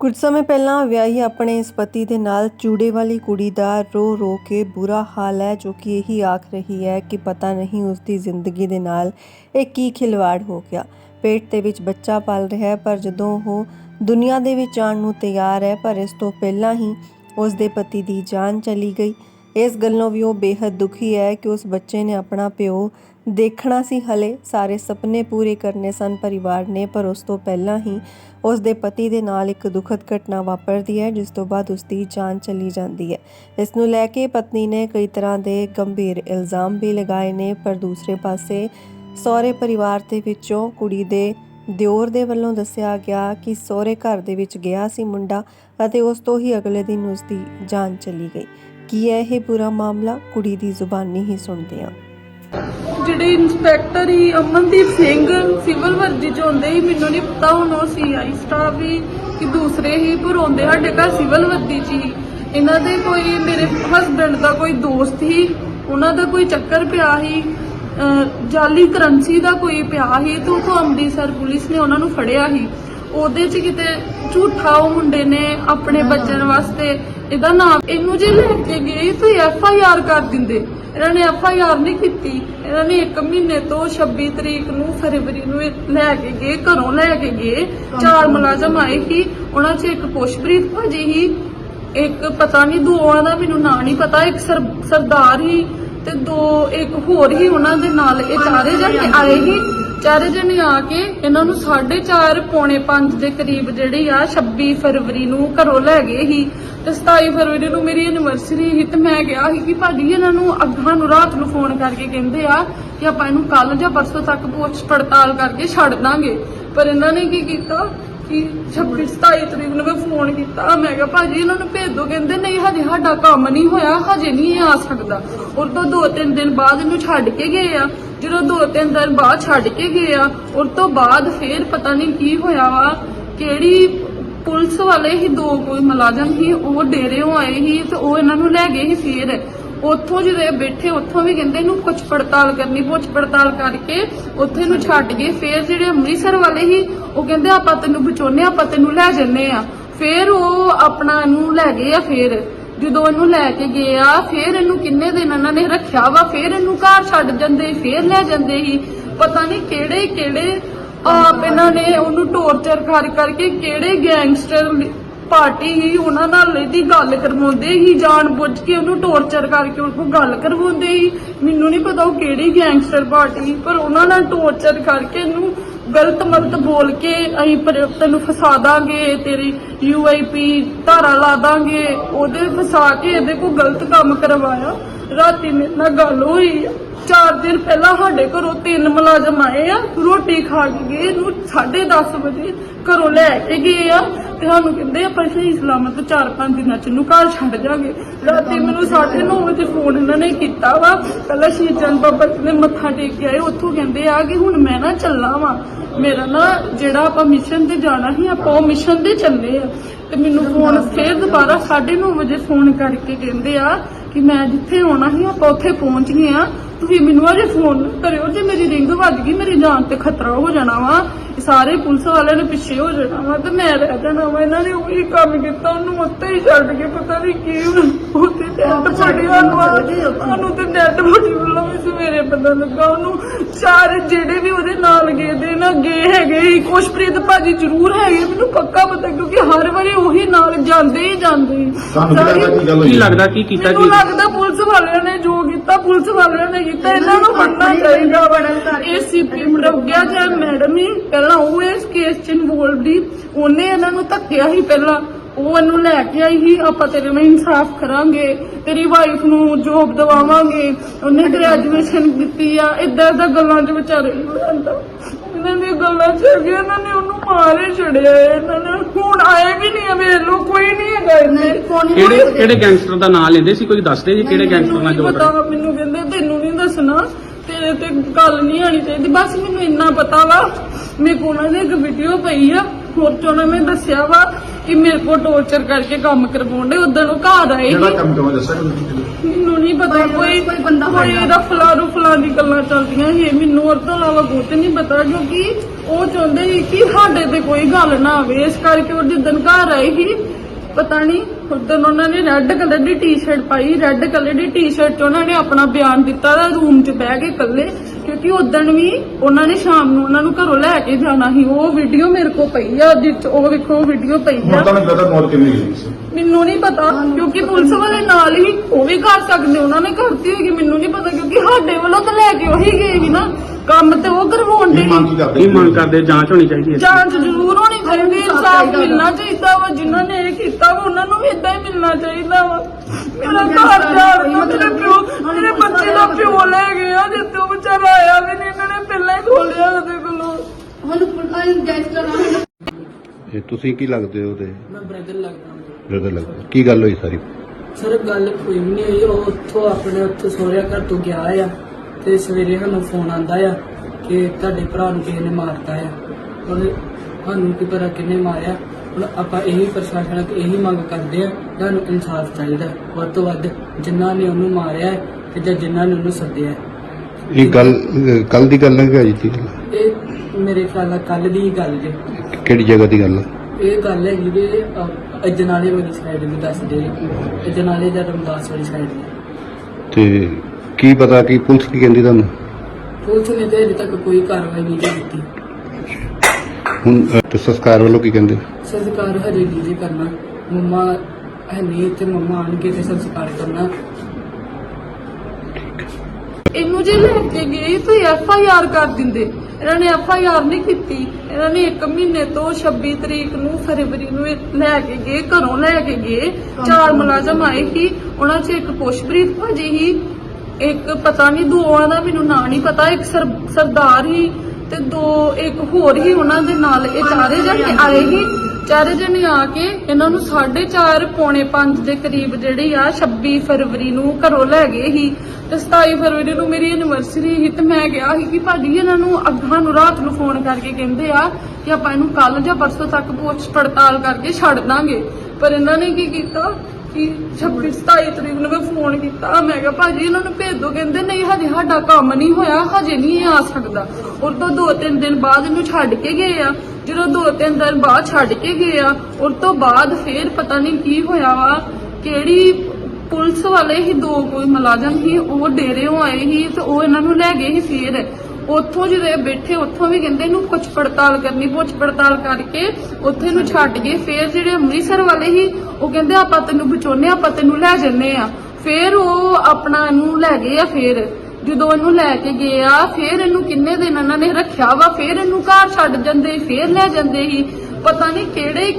ਕੁਝ ਸਮੇਂ ਪਹਿਲਾਂ ਵਿਆਹੀ ਆਪਣੇ ਇਸ ਪਤੀ ਦੇ ਨਾਲ ਚੂੜੇ ਵਾਲੀ ਕੁੜੀ ਦਾ ਰੋ ਰੋ ਕੇ ਬੁਰਾ ਹਾਲ ਹੈ, ਜੋ ਕਿ ਇਹੀ ਆਖ ਰਹੀ ਹੈ ਕਿ ਪਤਾ ਨਹੀਂ ਉਸ ਦੀ ਜ਼ਿੰਦਗੀ ਦੇ ਨਾਲ ਇਹ ਕੀ ਖਿਲਵਾੜ ਹੋ ਗਿਆ। ਪੇਟ ਦੇ ਵਿੱਚ ਬੱਚਾ ਪਲ ਰਿਹਾ ਹੈ, ਪਰ ਜਦੋਂ ਉਹ ਦੁਨੀਆ ਦੇ ਵਿੱਚ ਆਉਣ ਨੂੰ ਤਿਆਰ ਹੈ, ਪਰ ਇਸ ਤੋਂ ਪਹਿਲਾਂ ਹੀ ਉਸ ਦੇ ਪਤੀ ਦੀ ਜਾਨ ਚਲੀ ਗਈ। ਇਸ ਗੱਲੋਂ ਵੀ ਉਹ ਬੇहद ਦੁਖੀ ਹੈ ਕਿ ਉਸ ਬੱਚੇ ਨੇ ਆਪਣਾ ਪਿਓ ਦੇਖਣਾ ਸੀ। ਹਲੇ ਸਾਰੇ ਸੁਪਨੇ ਪੂਰੇ ਕਰਨੇ ਸਨ ਪਰਿਵਾਰ ਨੇ, ਪਰ ਉਸ ਤੋਂ ਪਹਿਲਾਂ ਹੀ ਉਸ ਦੇ ਪਤੀ ਦੇ ਨਾਲ ਇੱਕ ਦੁਖਦ ਘਟਨਾ ਵਾਪਰਦੀ ਹੈ, ਜਿਸ ਤੋਂ ਬਾਅਦ ਉਸ ਦੀ ਜਾਨ ਚਲੀ ਜਾਂਦੀ ਹੈ। ਇਸ ਨੂੰ ਲੈ ਕੇ ਪਤਨੀ ਨੇ ਕਈ ਤਰ੍ਹਾਂ ਦੇ ਗੰਭੀਰ ਇਲਜ਼ਾਮ ਵੀ ਲਗਾਏ ਨੇ, ਪਰ ਦੂਸਰੇ ਪਾਸੇ ਸਹੁਰੇ ਪਰਿਵਾਰ ਦੇ ਵਿੱਚੋਂ ਕੁੜੀ ਦੇ ਦਿਓਰ ਦੇ ਵੱਲੋਂ ਦੱਸਿਆ ਗਿਆ ਕਿ ਸਹੁਰੇ ਘਰ ਦੇ ਵਿੱਚ ਗਿਆ ਸੀ ਮੁੰਡਾ ਅਤੇ ਉਸ ਤੋਂ ਹੀ ਅਗਲੇ ਦਿਨ ਉਸ ਦੀ ਜਾਨ ਚਲੀ ਗਈ। ਕੀ ਹੈ ਇਹ ਪੂਰਾ ਮਾਮਲਾ? ਕੁੜੀ ਦੀ ਜ਼ੁਬਾਨੀ ਹੀ ਸੁਣਦੇ ਹਾਂ। ਜਿਹੜੇ ਇੰਸਪੈਕਟਰ ਹੀ ਅਮਨਦੀਪ ਸਿੰਘ ਸਿਵਲ ਵਰਜੀ ਚ ਹੁੰਦੇ ਹੀ ਮੈਨੂੰ ਨਹੀਂ ਪਤਾ ਹੁਣ ਉਹ ਸੀਆਈ ਸਟਾਫ ਵੀ ਕਿ ਦੂਸਰੇ ਹੀ ਭਰੋਂਦੇ ਸਾਡੇ ਘਰ ਸਿਵਲ ਵਰਦੀ ਚ ਹੀ। ਇਹਨਾਂ ਦੇ ਕੋਈ ਮੇਰੇ ਹਸਬੰਡ ਦਾ ਕੋਈ ਦੋਸਤ ਹੀ, ਉਹਨਾਂ ਦਾ ਕੋਈ ਚੱਕਰ ਪਿਆ ਸੀ ਜਾਲੀ ਕਰੰਸੀ ਦਾ ਕੋਈ ਪਿਆ ਸੀ ਤੇ ਉਥੋਂ ਅੰਮ੍ਰਿਤਸਰ ਪੁਲਿਸ ਨੇ ਉਹਨਾਂ ਨੂੰ ਫੜਿਆ ਸੀ ਉਹਦੇ ਚ ਕਿਤੇ ਝੂਠਾ ਉਹ ਮੁੰਡੇ ਨੇ ਆਪਣੇ ਬੱਚਣ ਵਾਸਤੇ, ਇਹਦਾ ਨਾਮ, ਇਹਨੂੰ ਜੇ ਲੈ ਕੇ ਗਏ, ਤਾਂ ਐਫ ਆਈ ਆਰ ਕਰ ਦਿੰਦੇ। ਇਹਨਾਂ ਨੇ ਐਫ ਆਈ ਆਰ ਨਹੀਂ ਕੀਤੀ। ਇਹਨਾਂ ਨੇ 1 ਮਹੀਨੇ ਤੋਂ 26 ਤਰੀਕ ਨੂੰ ਫਰਵਰੀ ਨੂੰ ਇਹ ਲੈ ਕੇ ਗਏ ਘਰੋਂ ਲੈ ਕੇ ਗਏ। ਚਾਰ ਮੁਲਾਜ਼ਮ ਆਏ ਸੀ। ਉਹਨਾਂ 'ਚ ਇੱਕ ਪੁਸ਼ਪ੍ਰੀਤ ਭਾਜੀ ਸੀ ਇੱਕ ਪਤਾ ਨਹੀਂ ਦੋਵਾਂ ਦਾ ਮੈਨੂੰ ਨਾਂ ਨਹੀਂ ਪਤਾ ਇੱਕ ਸਰ- ਸਰਦਾਰ ਹੀ ਤੇ ਦੋ ਇੱਕ ਹੋਰ ਹੀ ਉਹਨਾਂ ਦੇ ਨਾਲ। ਇਹ ਚਾਰੇ ਜਣੇ ਆਏ ਹੀ ਚਾਰੇ ਜਣੇ ਆ ਕੇ ਇਹਨਾਂ ਨੂੰ 4:30 ਪੌਣੇ 5 ਦੇ ਕਰੀਬ ਜਿਹੜੀ ਆ 26 ਫਰਵਰੀ ਨੂੰ ਘਰੋਂ ਲੈ ਗਏ ਸੀ। ਤੇ 27 ਫਰਵਰੀ ਨੂੰ ਮੇਰੀ ਐਨੀਵਰਸਰੀ ਸੀ ਤੇ ਮੈਂ ਗਿਆ ਸੀ ਕਿ ਭਾਜੀ ਇਹਨਾਂ ਨੂੰ ਅੱਗਾਂ ਨੂੰ ਰਾਤ ਨੂੰ ਫੋਨ ਕਰਕੇ ਕਹਿੰਦੇ ਆ ਕਿ ਆਪਾਂ ਇਹਨੂੰ ਕੱਲ ਜਾਂ ਪਰਸੋਂ ਤੱਕ ਪੁੱਛ ਪੜਤਾਲ ਕਰਕੇ ਛੱਡ ਦਾਂਗੇ। ਪਰ ਇਹਨਾਂ ਨੇ ਕੀ ਕੀਤਾ ਕਿ 26 27 ਤਰੀਕ ਨੂੰ ਮੈਂ ਫੋਨ ਕੀਤਾ। ਮੈਂ ਕਿਹਾ ਭਾਜੀ ਇਹਨਾਂ ਨੂੰ ਭੇਜ। ਦੋ ਕਹਿੰਦੇ, ਨਹੀਂ, ਹਜੇ ਸਾਡਾ ਕੰਮ ਨਹੀਂ ਹੋਇਆ, ਹਜੇ ਨਹੀਂ ਇਹ ਆ ਸਕਦਾ। ਉਹ ਤੋਂ ਦੋ ਤਿੰਨ ਦਿਨ ਬਾਅਦ ਇਹਨੂੰ ਛੱਡ ਕੇ ਗਏ ਆ। ਜਦੋਂ ਦੋ ਤਿੰਨ ਦਿਨ ਬਾਅਦ ਛੱਡ ਕੇ ਗਏ ਆ ਔਰ ਤੋਂ ਬਾਅਦ ਫੇਰ ਪਤਾ ਨਹੀਂ ਕੀ ਹੋਇਆ ਵਾ, ਕਿਹੜੀ ਪੁਲਿਸ ਵਾਲੇ ਹੀ ਦੋ ਕੋਈ ਮੁਲਾਜ਼ਮ ਸੀ, ਉਹ ਡੇਰਿਓਂ ਆਏ ਸੀ ਤੇ ਉਹ ਇਹਨਾਂ ਨੂੰ ਲੈ ਗਏ ਸੀ ਫੇਰ। ਉੱਥੋਂ ਜਦੋਂ ਬੈਠੇ, ਉੱਥੋਂ ਵੀ ਕਹਿੰਦੇ ਇਹਨੂੰ ਪੁੱਛ ਪੜਤਾਲ ਕਰਨੀ, ਪੁੱਛ ਪੜਤਾਲ ਕਰਕੇ ਉੱਥੇ ਨੂੰ ਛੱਡ ਗਏ। ਫੇਰ ਜਿਹੜੇ ਅੰਮ੍ਰਿਤਸਰ ਵਾਲੇ ਸੀ, ਉਹ ਕਹਿੰਦੇ ਆਪਾਂ ਤੈਨੂੰ ਬਚਾਉਨੇ ਆਪਾਂ ਤੈਨੂੰ ਲੈ ਜੰਨੇ ਆ ਫੇਰ ਉਹ ਆਪਣਾ ਇਹਨੂੰ ਲੈ ਗਏ ਆ ਫੇਰ। ਜਦੋਂ ਇਹਨੂੰ ਲੈ ਕੇ ਗਏ ਆ, ਫੇਰ ਇਹਨੂੰ ਕਿੰਨੇ ਦਿਨ ਇਹਨਾਂ ਨੇ ਰੱਖਿਆ ਵਾ? ਫੇਰ ਇਹਨੂੰ ਘਰ ਛੱਡ ਜਾਂਦੇ, ਫੇਰ ਲੈ ਜਾਂਦੇ ਸੀ। ਪਤਾ ਨਹੀਂ ਕਿਹੜੇ ਕਿਹੜੇ ਆਪ ਇਹਨਾਂ ਨੇ ਉਹਨੂੰ ਟੌਰਚਰ ਕਰ ਕਰਕੇ ਕਿਹੜੇ ਗੈਂਗਸਟਰ ਪਾਰਟੀ ਹੀ ਉਹਨਾਂ ਨਾਲ ਇਹਦੀ ਗੱਲ ਕਰਵਾਉਂਦੇ ਹੀ ਜਾਣ ਬੁੱਝ ਕੇ ਉਹਨੂੰ ਟੌਰਚਰ ਕਰਕੇ ਉਹ ਕੋਲ ਗੱਲ ਕਰਵਾਉਂਦੇ ਹੀ। ਮੈਨੂੰ ਨਹੀਂ ਪਤਾ ਉਹ ਕਿਹੜੀ ਗੈਂਗਸਟਰ ਪਾਰਟੀ ਪਰ ਉਹਨਾਂ ਨਾਲ ਟੌਰਚਰ ਕਰਕੇ ਇਹਨੂੰ ਗਲਤ ਮਲਤ ਬੋਲ ਕੇ ਅਸੀਂ ਤੈਨੂੰ ਫਸਾ ਦਾਂਗੇ, ਤੇਰੀ ਯੂਆਈਪੀ ਧਾਰਾ ਲਾ ਦਾਂਗੇ। ਉਹਦੇ ਫਸਾ ਕੇ ਇਹਦੇ ਕੋਲ ਗਲਤ ਕੰਮ ਕਰਵਾਇਆ। ਰਾਤੀ ਮੇਰੇ ਨਾਲ ਗੱਲ ਹੋਈ ਆ। ਚਾਰ ਦਿਨ ਪਹਿਲਾਂ ਸਾਡੇ ਘਰੋਂ ਤਿੰਨ ਮੁਲਾਜ਼ਮ ਆਏ ਆ। ਰੋਟੀ ਖਾ ਕੇ ਗਏ, ਇਹਨੂੰ 10:30 ਵਜੇ ਘਰੋਂ ਲੈ ਕੇ ਗਏ ਆ। ਤੇ ਸਾਨੂੰ ਕਹਿੰਦੇ ਆਪਾਂ ਸ਼ਹੀਦ ਸਲਾਮਤ 4-5 ਦਿਨਾਂ ਚ ਇਹਨੂੰ ਘਰ ਛੱਡ ਜਾਗੇ ਰਾਤੀ ਮੈਨੂੰ 9:30 ਵਜੇ ਫੋਨ ਇਹਨਾਂ ਨੇ ਕੀਤਾ ਵਾ। ਪਹਿਲਾਂ ਸ਼ਹੀਦ ਚੰਦ ਬਾਬਾ ਜੀ ਨੇ ਮੱਥਾ ਟੇਕ ਕੇ ਆਏ, ਉੱਥੋਂ ਕਹਿੰਦੇ ਆ ਕਿ ਹੁਣ ਮੈਂ ਨਾ ਚੱਲਾਂ ਵਾਂ। ਮੇਰਾ ਨਾ ਜਿਹੜਾ ਆਪਾਂ ਮਿਸ਼ਨ ਤੇ ਜਾਣਾ ਸੀ, ਆਪਾਂ ਉਹ ਮਿਸ਼ਨ ਤੇ ਚੱਲੇ ਆ। ਤੇ ਮੈਨੂੰ ਫੋਨ ਫੇਰ ਦੁਬਾਰਾ 9:30 ਵਜੇ ਫੋਨ ਕਰਕੇ ਕਹਿੰਦੇ ਆ ਕਿ ਮੈਂ ਜਿੱਥੇ ਆਉਣਾ ਸੀ ਆਪਾਂ ਉੱਥੇ ਪਹੁੰਚ ਗਏ ਆ ਤੁਸੀਂ ਮੈਨੂੰ ਅਜੇ ਫੋਨ ਕਰਿਓ ਜੇ ਮੇਰੀ ਰਿੰਗ ਵੱਜ ਗਈ ਮੇਰੀ ਜਾਨ ਤੇ ਖਤਰਾ ਹੋ ਜਾਣਾ ਵਾ। ਇਹ ਸਾਰੇ ਪੁਲਿਸ ਵਾਲਿਆਂ ਨੇ ਪਿੱਛੇ ਹੋ ਜਾਣਾ ਵਾ ਤੇ ਮੈਂ ਰਹਿ ਜਾਣਾ ਵਾ। ਇਹਨਾਂ ਨੇ ਉਹੀ ਕੰਮ ਕੀਤਾ ਉਹਨੂੰ ਉੱਤੇ ਹੀ ਛੱਡ ਕੇ ਪਤਾ ਨਹੀਂ ਕੀ ਉੱਥੇ ਟੈਂਟ ਫੜਿਆ ਉਹਨੂੰ ਤੇ ਡੈਡ ਬੋਡੀ ਵੱਲੋਂ ਵੀ ਸਵੇਰੇ ਪਤਾ ਲੱਗਾ ਉਹਨੂੰ। ਚਾਰ ਜਿਹੜੇ ਵੀ ਉਹਦੇ ਨਾਲ ਹੈਗੇ ਸੀ, ਕੁਸ਼ਪ੍ਰੀਤ ਭਾਜੀ ਜ਼ਰੂਰ ਹੈਗੇ ਮੈਨੂੰ ਪੱਕਾ ਪਤਾ ਕਿਉਂਕਿ ਹਰ ਵਾਰੀ ਉਹੀ ਨਾਲ ਜਾਂਦੇ ਹੀ ਜਾਂਦੇ ਸੀ। ਤੁਹਾਨੂੰ ਕੀ ਲੱਗਦਾ ਕੀ ਗੱਲ ਕੀ ਹੋਈ ਲੱਗਦਾ ਕੀ ਕੀਤਾ ਮੈਨੂੰ ਕੀ ਲੱਗਦਾ ਪੁਲਿਸ ਵਾਲਿਆਂ ਨੇ ਜੋ ਕੀਤਾ ਪੁਲਿਸ ਵਾਲਿਆਂ ਨੇ ਕੀਤਾ ਇਹਨਾਂ ਨੂੰ ਫੜਨਾ ਚਾਹੀਦਾ। ਇਹ ਸੀਪੀ ਮਰੋਗਿਆ ਜਾਂ ਮੈਡਮ ਹੀ ਪਹਿਲਾਂ ਉਹ ਇਸ ਕੇਸ ਚ ਇਨਵੋਲਵਡ ਹੀ ਉਹਨੇ ਇਹਨਾਂ ਨੂੰ ਧੱਕਿਆ ਹੀ ਪਹਿਲਾਂ। ਉਹ ਇਹਨੂੰ ਲੈ ਕੇ ਆਈ ਸੀ ਆਪਾਂ ਤੇਰੇ ਨਾਲ ਇਨਸਾਫ ਕਰਾਂਗੇ ਤੇਰੀ ਵਾਈਫ ਨੂੰ ਜੋਬ ਦਵਾਵਾਂਗੇ ਉਹਨੇ ਗ੍ਰੈਜੂਏਸ਼ਨ ਕੀਤੀ ਆ ਇਦਾਂ ਇਦਾਂ ਗੱਲਾਂ ਚ ਵਿਚਾਰੇ ਨੂੰ ਲੈਂਦਾ ਇਹਨਾਂ ਦੀ ਗੱਲਾਂ ਚ ਅੱਗੇ ਇਹਨਾਂ ਨੇ ਉਹਨੂੰ ਮਾਰੇ ਛੜਿਆ ਇਹਨਾਂ ਨੇ ਹੁਣ ਆਏ ਵੀ ਨਹੀਂ ਵੇਖ ਲੋ ਕੋਈ ਨਹੀਂ ਹੈਗਾ ਇੱਥੇ। ਕਿਹੜੇ ਕਿਹੜੇ ਗੈਂਗਸਟਰ ਦਾ ਨਾਮ ਲੈਂਦੇ ਸੀ? ਕੋਈ ਦੱਸਦੇ ਜੀ ਕਿਹੜੇ ਗੈਂਗਸਟਰ ਨਾਲ ਮੈਨੂੰ ਜੋੜ ਨਹੀਂ ਪਤਾ ਮੈਨੂੰ ਕਹਿੰਦੇ ਤੈਨੂੰ ਨਹੀਂ ਦੱਸਣਾ ਤੇਰੇ ਤੇ ਗੱਲ ਨਹੀਂ ਆਣੀ ਚਾਹੀਦੀ। ਬਸ ਮੈਨੂੰ ਇੰਨਾ ਪਤਾ ਵਾ ਮੇਰੇ ਕੋਲ ਉਹਨਾਂ ਦੀ ਇੱਕ ਵੀਡੀਓ ਪਈ ਆ। ਹੋਰ ਚ ਉਹਨਾਂ ਨੇ ਦੱਸਿਆ ਵਾ ਕਿ ਮੇਰੇ ਕੋਲ ਟੋਰਚਰ ਕਰਕੇ ਕੰਮ ਕਰਵਾਉਂਦੇ ਉਦੋਂ ਉਹ ਘਰ ਆਏ ਜਿਹੜਾ ਕੰਮ ਕਰਵਾ ਦੱਸਿਆ ਕਿ ਤੁਸੀਂ? ਮੈਨੂੰ ਨਹੀਂ ਪਤਾ ਕੋਈ ਕੋਈ ਬੰਦਾ ਕੋਈ ਇਹਦਾ ਫਲਾਰੂ ਫਲਾਨੀ ਗੱਲਾਂ ਚੱਲਦੀਆਂ ਸੀ ਮੈਨੂੰ ਉਹ ਤੋਂ ਇਲਾਵਾ ਕੁਝ ਨਹੀਂ ਪਤਾ ਕਿਉਂਕਿ ਉਹ ਚਾਹੁੰਦੇ ਸੀ ਕਿ ਸਾਡੇ ਤੇ ਕੋਈ ਗੱਲ ਨਾ ਆਵੇ। ਇਸ ਕਰਕੇ ਉਹ ਜਿੱਦਣ ਘਰ ਆਏ ਸੀ ਪਤਾ ਨਹੀਂ ਉਦੋਂ ਉਹਨਾਂ ਨੇ ਰੈੱਡ ਕਲਰ ਦੀ ਟੀ-ਸ਼ਰਟ ਪਾਈ ਰੈੱਡ ਕਲਰ ਦੀ ਟੀ-ਸ਼ਰਟ 'ਚ ਉਹਨਾਂ ਨੇ ਆਪਣਾ ਬਿਆਨ ਦਿੱਤਾ ਰੂਮ 'ਚ ਬਹਿ ਕੇ ਇਕੱਲੇ। ਕਿਉਂਕਿ ਉਦੋਂ ਵੀ ਉਹਨਾਂ ਨੇ ਸ਼ਾਮ ਨੂੰ ਉਹਨਾਂ ਨੂੰ ਘਰੋਂ ਲੈ ਕੇ ਜਾਣਾ ਸੀ। ਉਹ ਵੀਡੀਓ ਮੇਰੇ ਕੋਲ ਪਈ ਆ ਜਿਸ 'ਚ ਉਹ ਵੇਖੋ ਵੀਡੀਓ ਪਈ ਆ। ਹੁਣ ਤੁਹਾਨੂੰ ਪਤਾ ਮੌਤ ਕਿੰਨੀ ਗਈ ਸੀ। ਮੈਨੂੰ ਨਹੀਂ ਪਤਾ ਕਿਉਂਕਿ ਪੁਲਿਸ ਵਾਲੇ ਨਾਲ ਹੀ ਉਹ ਵੀ ਕਰ ਸਕਦੇ ਉਹਨਾਂ ਨੇ ਕਰਤੀ ਹੋਏਗੀ। ਮੈਨੂੰ ਨਹੀਂ ਪਤਾ ਕਿਉਂਕਿ ਸਾਡੇ ਵੱਲੋਂ ਤਾਂ ਲੈ ਕੇ ਉਹੀ ਗਏ ਸੀ ਨਾ। ਕੰਮ ਤੇ ਉਹ ਕਰਵਾਉਣ ਦੇ ਮੰਗ ਕੀ ਕਰਦੇ ਕੀ ਮੰਗ ਕਰਦੇ ਜਾਂਚ ਹੋਣੀ ਚਾਹੀਦੀ ਹੈ। ਜਾਂਚ ਜ਼ਰੂਰ ਹੋਣੀ ਚਾਹੀਦੀ ਇਨਸਾਫ ਮਿਲਣਾ ਚਾਹੀਦਾ ਵਾ ਜਿਨ੍ਹਾਂ ਨੇ ਇਹ ਕੀਤਾ ਵਾ ਉਹਨਾਂ ਨੂੰ ਵੀ ਇਦਾਂ ਹੀ ਮਿਲਣਾ ਚਾਹੀਦਾ ਵਾ। ਮੇਰਾ ਘਰ ਤੋਂ ਮੇਰੇ ਪਿਓ ਮੇਰੇ ਬੱਚੇ ਦਾ ਪਿਓ ਲੈ ਗਿਆ ਜਿੱਥੇ ਉਹ ਵਿਚਾਰਾ ਆਇਆ ਵੀ ਨਹੀਂ ਇਹਨਾਂ ਨੇ ਪਹਿਲਾਂ ਹੀ ਖੋਲਿਆ ਉਹਦੇ ਕੋਲੋਂ। ਇਹ ਤੁਸੀਂ ਕੀ ਲੱਗਦੇ ਹੋ ਤੇ ਮੈਂ ਬ੍ਰਦਰ ਲੱਗਦਾ ਬ੍ਰਦਰ ਲੱਗਦੇ। ਕੀ ਗੱਲ ਹੋਈ ਸਾਰੀ? ਸਰ ਗੱਲ ਕੋਈ ਵੀ ਨਹੀਂ ਹੋਈ ਉਹ ਉੱਥੋਂ ਆਪਣੇ ਉੱਥੋਂ ਸਹੁਰਿਆਂ ਘਰ ਤੋਂ ਗਿਆ ਆ। ਤੇ ਸਵੇਰੇ ਸਾਨੂੰ ਫੋਨ ਆਂਦਾ ਆ ਕਿ ਤੁਹਾਡੇ ਭਰਾ ਨੂੰ ਕਿਸੇ ਨੇ ਮਾਰਤਾ ਆ। ਹੁਣ ਸਾਨੂੰ ਕੀ ਪਤਾ ਕਿੰਨੇ ਮਾਰਿਆ। ਹੁਣ ਆਪਾਂ ਇਹੀ ਪ੍ਰਸ਼ਾਸਨ ਅੱਗੇ ਇਹੀ ਮੰਗ ਕਰਦੇ ਆ ਸਾਨੂੰ ਇਨਸਾਫ ਚਾਹੀਦਾ। ਵੱਧ ਤੋਂ ਵੱਧ ਜਿਨ੍ਹਾਂ ਨੇ ਉਹਨੂੰ ਮਾਰਿਆ ਹੈ ਤੇ ਜਾਂ ਜਿਨ੍ਹਾਂ ਨੇ ਉਹਨੂੰ ਸੱਦਿਆ ਹੈ। ਇਹ ਗੱਲ ਕੱਲ ਦੀ ਗੱਲ ਹੈ ਕਿ ਅੱਜ ਦੀ? ਇਹ ਮੇਰੇ ਖਿਆਲ ਨਾਲ ਕੱਲ ਦੀ ਹੀ ਗੱਲ ਜੇ। ਕਿਹੜੀ ਜਗ੍ਹਾ ਦੀ ਗੱਲ ਹੈ? ਇਹ ਗੱਲ ਹੈਗੀ ਵੀ ਅਹ, ਅਜਨਾਲੇ ਵਾਲੀ ਸਾਈਡ ਵੀ ਦੱਸਦੇ ਅਜਨਾਲੇ ਜਾਂ ਰਮਦਾਸ ਵਾਲੀ ਸਾਈਡ ਤੇ ਕੀ ਪਤਾ ਕਿ ਪੁਲਿਸ ਕੀ ਕਹਿੰਦੀ ਤੁਹਾਨੂੰ? ਪੁਲਿਸ ਨੇ ਤੇ ਅਜੇ ਤੱਕ ਕੋਈ ਕਾਰਵਾਈ ਨਹੀਂ ਕੀਤੀ। ਹੁਣ ਅ, ਤੇ ਸੰਸਕਾਰ ਵੱਲੋਂ ਕੀ ਕਹਿੰਦੇ? ਸੰਸਕਾਰ ਹਜੇ ਨਹੀਂ ਜੀ ਕਰਨਾ। ਮੰਮਾ ਹੈ ਨਹੀਂ ਤੇ ਮੰਮਾ ਆਣਗੇ ਤੇ ਸੰਸਕਾਰ ਕਰਨਾ। ਇਹਨੂੰ ਜੇ ਲੈ ਕੇ ਗਏ ਤਾਂ ਐਫ ਆਈ ਆਰ ਕਰ ਦਿੰਦੇ। ਇਹਨਾਂ ਨੇ ਐਫ ਆਈ ਆਰ ਨਹੀਂ ਕੀਤੀ। ਇਹਨਾਂ ਨੇ 1 ਮਹੀਨੇ ਤੋਂ 26 ਤਰੀਕ ਨੂੰ ਫਰਵਰੀ ਨੂੰ ਇਹ ਲੈ ਕੇ ਗਏ ਘਰੋਂ ਲੈ ਕੇ ਗਏ। ਚਾਰ ਮੁਲਾਜ਼ਮ ਆਏ ਸੀ। ਉਹਨਾਂ 'ਚ ਇੱਕ ਪੁਸ਼ਪ੍ਰੀਤ ਭਾਜੀ ਸੀ ਇੱਕ ਪਤਾ ਨਹੀਂ, ਦੋਵਾਂ ਦਾ ਮੈਨੂੰ ਨਾਂ ਨਹੀਂ ਪਤਾ, ਇੱਕ ਸਰ- ਸਰਦਾਰ ਹੀ ਤੇ ਦੋ, ਇੱਕ ਹੋਰ ਹੀ ਉਹਨਾਂ ਦੇ ਨਾਲ। ਇਹ ਚਾਰੇ ਜਣੇ ਆਏ ਸੀ ਚਾਰੇ ਜਣੇ ਆ ਕੇ ਇਹਨਾਂ ਨੂੰ 4:30 ਪੌਣੇ 5 ਦੇ ਕਰੀਬ ਜਿਹੜੀ ਆ 26 ਫਰਵਰੀ ਨੂੰ ਘਰੋਂ ਲੈ ਗਏ ਸੀ ਤੇ 27 ਫਰਵਰੀ ਨੂੰ ਮੇਰੀ ਐਨੀਵਰਸਰੀ ਸੀ ਤੇ ਮੈਂ ਗਿਆ ਸੀ ਕਿ ਭਾਜੀ ਇਹਨਾਂ ਨੂੰ ਅੱਗਾਂ ਨੂੰ ਰਾਤ ਨੂੰ ਫੋਨ ਕਰਕੇ ਕਹਿੰਦੇ ਆ ਕਿ ਆਪਾਂ ਇਹਨੂੰ ਕੱਲ ਜਾਂ ਪਰਸੋਂ ਤੱਕ ਪੁੱਛ ਪੜਤਾਲ ਕਰਕੇ ਛੱਡ ਦਾਂਗੇ। ਪਰ ਇਹਨਾਂ ਨੇ ਕੀ ਕੀਤਾ? ਕਿ 26 27 ਤਰੀਕ ਨੂੰ ਮੈਂ ਫੋਨ ਕੀਤਾ। ਮੈਂ ਕਿਹਾ, ਭਾਜੀ, ਇਹਨਾਂ ਨੂੰ ਭੇਜ ਦੋ। ਕਹਿੰਦੇ, ਨਹੀਂ, ਹਜੇ ਸਾਡਾ ਕੰਮ ਨਹੀਂ ਹੋਇਆ, ਹਜੇ ਨਹੀਂ ਇਹ ਆ ਸਕਦਾ। ਉਹ ਤੋਂ ਦੋ, ਤਿੰਨ ਦਿਨ ਬਾਅਦ ਇਹਨੂੰ ਛੱਡ ਕੇ ਗਏ ਆ। ਜਦੋਂ ਦੋ, ਤਿੰਨ ਦਿਨ ਬਾਅਦ ਛੱਡ ਕੇ ਗਏ ਆ ਔਰ ਤੋਂ ਬਾਅਦ ਫੇਰ ਪਤਾ ਨਹੀਂ ਕੀ ਹੋਇਆ ਵਾ। ਕਿਹੜੀ ਪੁਲਿਸ ਵਾਲੇ ਹੀ ਦੋ ਕੋਈ ਮੁਲਾਜ਼ਮ ਸੀ, ਉਹ ਡੇਰੇ ਆਏ ਸੀ ਤੇ ਉਹ ਇਹਨਾਂ ਨੂੰ ਲੈ ਗਏ ਸੀ ਫੇਰ। ਉੱਥੋਂ ਜਦੋਂ ਬੈਠੇ, ਉੱਥੋਂ ਵੀ ਕਹਿੰਦੇ ਇਹਨੂੰ ਪੁੱਛ ਪੜਤਾਲ ਕਰਨੀ ਪੁੱਛ ਪੜਤਾਲ ਕਰਕੇ ਉੱਥੇ ਇਹਨੂੰ ਛੱਡ ਗਏ। ਫੇਰ ਜਿਹੜੇ ਅੰਮ੍ਰਿਤਸਰ ਵਾਲੇ ਸੀ, ਉਹ ਕਹਿੰਦੇ ਆਪਾਂ ਤੈਨੂੰ ਬਚਾਉਨੇ ਆਪਾਂ ਤੈਨੂੰ ਲੈ ਜੰਨੇ ਆ। ਫੇਰ ਉਹ ਆਪਣਾ ਇਹਨੂੰ ਲੈ ਗਏ ਆ ਫੇਰ। ਜਦੋਂ ਇਹਨੂੰ ਲੈ ਕੇ ਗਏ ਆ, ਫੇਰ ਇਹਨੂੰ ਕਿੰਨੇ ਦਿਨ ਇਹਨਾਂ ਨੇ ਰੱਖਿਆ ਵਾ? ਫੇਰ ਇਹਨੂੰ ਘਰ ਛੱਡ ਜਾਂਦੇ ਫੇਰ ਲੈ ਜਾਂਦੇ ਸੀ। ਪਤਾ ਨਹੀਂ ਕਿਹੜੇ